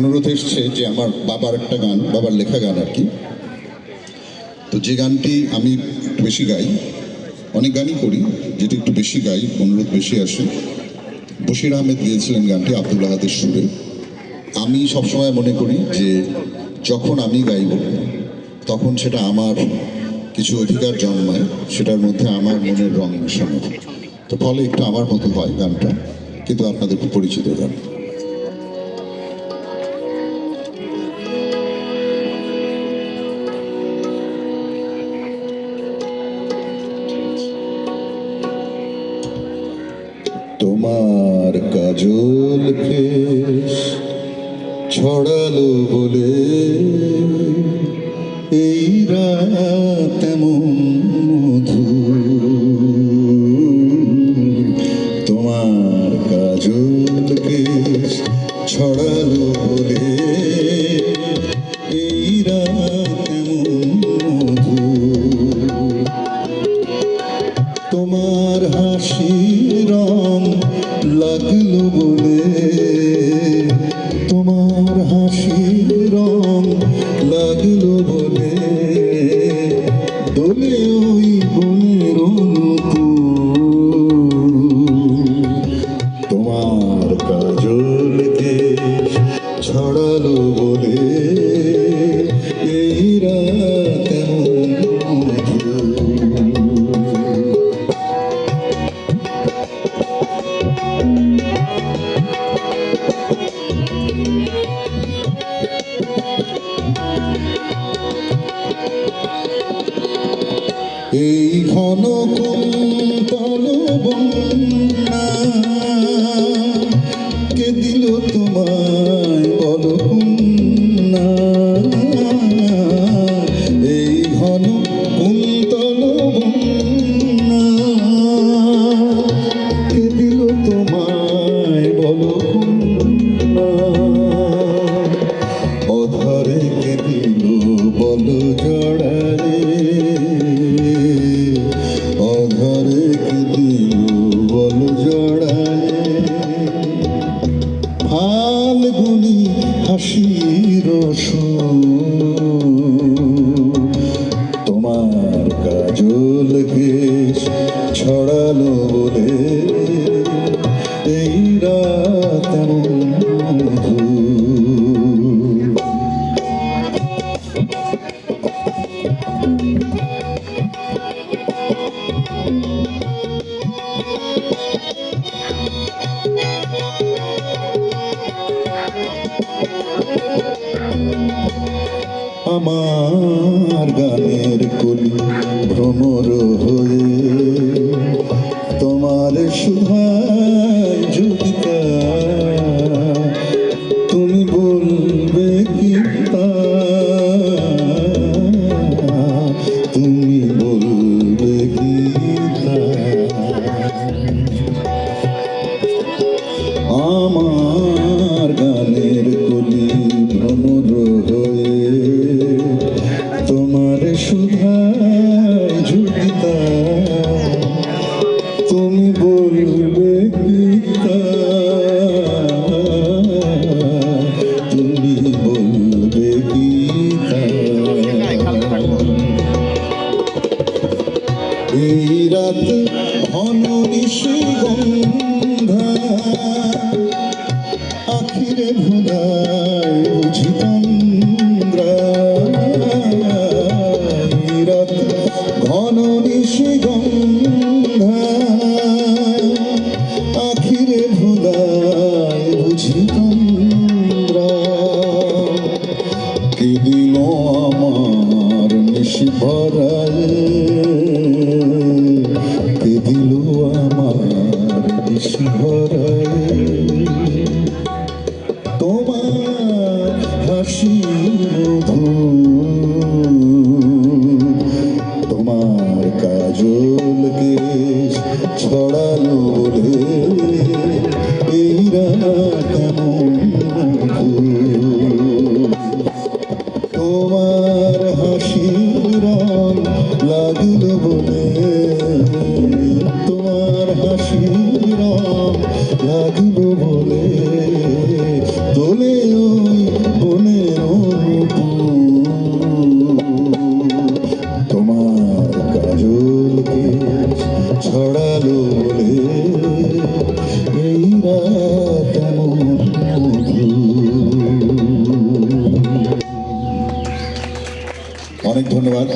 অনুরোধ এসছে যে আমার বাবার একটা গান, বাবার লেখা গান আর কি। তো যে গানটি আমি একটু বেশি গাই, অনেক গানই করি, যেটি একটু বেশি গাই, অনুরোধ বেশি আসে। বশির আহমেদ গিয়েছিলেন গানটি আব্দুল আহাদের সুরে। আমি সবসময় মনে করি যে যখন আমি গাইব, তখন সেটা আমার কিছু অধিকার জন্মায়, সেটার মধ্যে আমার মনের রং মেশানো। তো ফলে একটু আমার মতো হয় গানটা, কিন্তু আপনাদের খুব পরিচিত গান। তোমার কাজল কেশ ছড়ালো বলে yeah. কে দিল তোমায় বল এই ঘন হাসির তোমার কাজল কেশ ছড়ালো বলে আমার গানের কলি ভ্রমর হয়ে এই রাত ঘন নিশিগন্ধা আখিরে ভুলায় বুঝি তন্দ্রা। এই রাত ঘন আখিরে রাত ধন্যবাদ।